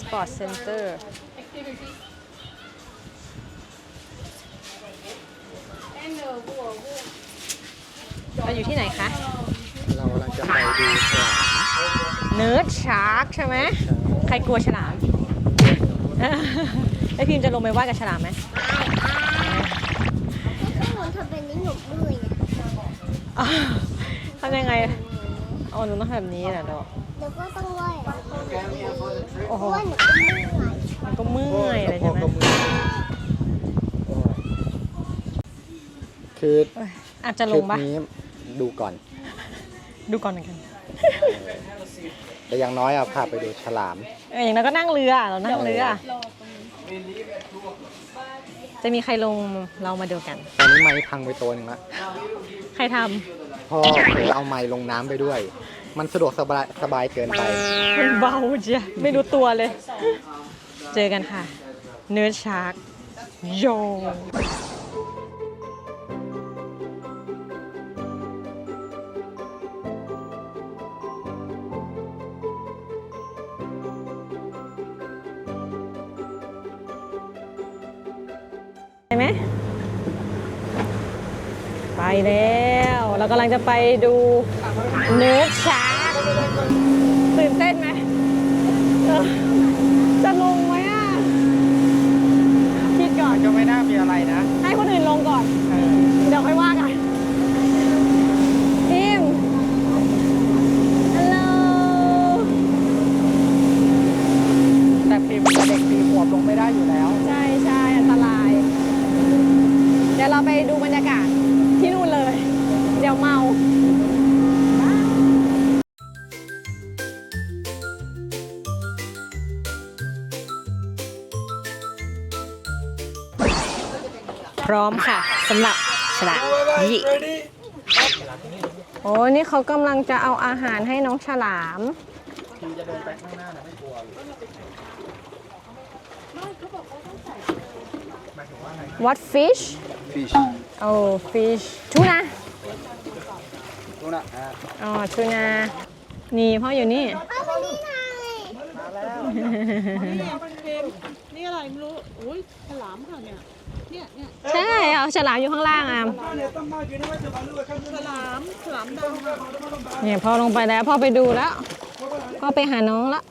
Sport Center เราอยู่ที่ไหนคะ เรากำลังจะไปดูฉลามเนิร์ดชาร์กใช่ไหม ใครกลัวฉลามไอพิมพ์จะลงไปว่ายกับฉลามไหมถ้าหนูทำเป็นนี้หนูเมื่อยนะอ้าวทำยังไง อ๋อหนูต้องทำแบบนี้แหละดอก แล้วก็ต้องไหว้อะ โอ้เพโหราะว่าหนูก็เมื่อยมันก็เมื่อยเลยใช่ไหมพ่อก็เมื่อยคือเอ้ยอาจจะทลริงปปะนี้ดูก่อน ดูก่อนเหมือนกันแต่อย่างน้อยอะพาไปดูฉลามเอออย่างนั้นก็นั่งเรือเรานั่งเรือ จะมีใครลงเรามาดูกัน ตอนนี้ไม้พังไปตัวหนึ่งละใครทพ่อเผลอเอาไม้ลงน้ำไปด้วย มันสะดวกสบายสบายเกินไป มันเบาเจียไม่รู้ตัวเลย เจอกันค่ะ เนื้อชาร์กโยไปไหมไปแล้ว เรากำลังจะไปดูเนื้อชาตื่นเต้นไหมจะลงไหมอะคิดก่อน ก็ไม่น่ามีอะไรนะ ให้คนอื่นลงก่อน เดี๋ยวค่อยว่ากันอิมฮัลโหลแต่พิมพ์เด็กปีขวบลงไม่ได้อยู่แล้ว พร้อมค่ะสำหรับฉลามยิโอ้นี่เขากำลังจะเอาอาหารให้น้องฉลามจะเดินไปข้างหน้านะไม่กลัว what fish ฟิชโอ้ fish ทูน่านู่นน่ะอะอ๋อทูน่านี่พ่ออยู่นี่เอาไปนี่ไงนี่อะไรไม่รู้ อุ้ยฉลามค่ะเนี่ย เนี่ยเนี่ยใช่เอาฉลามอยู่ข้างล่างอะฉลามฉลามดำค่ะเนี่ยพ่อลงไปแล้วพ่อไปดูแล้วพ่อไปหาน้องแล้ว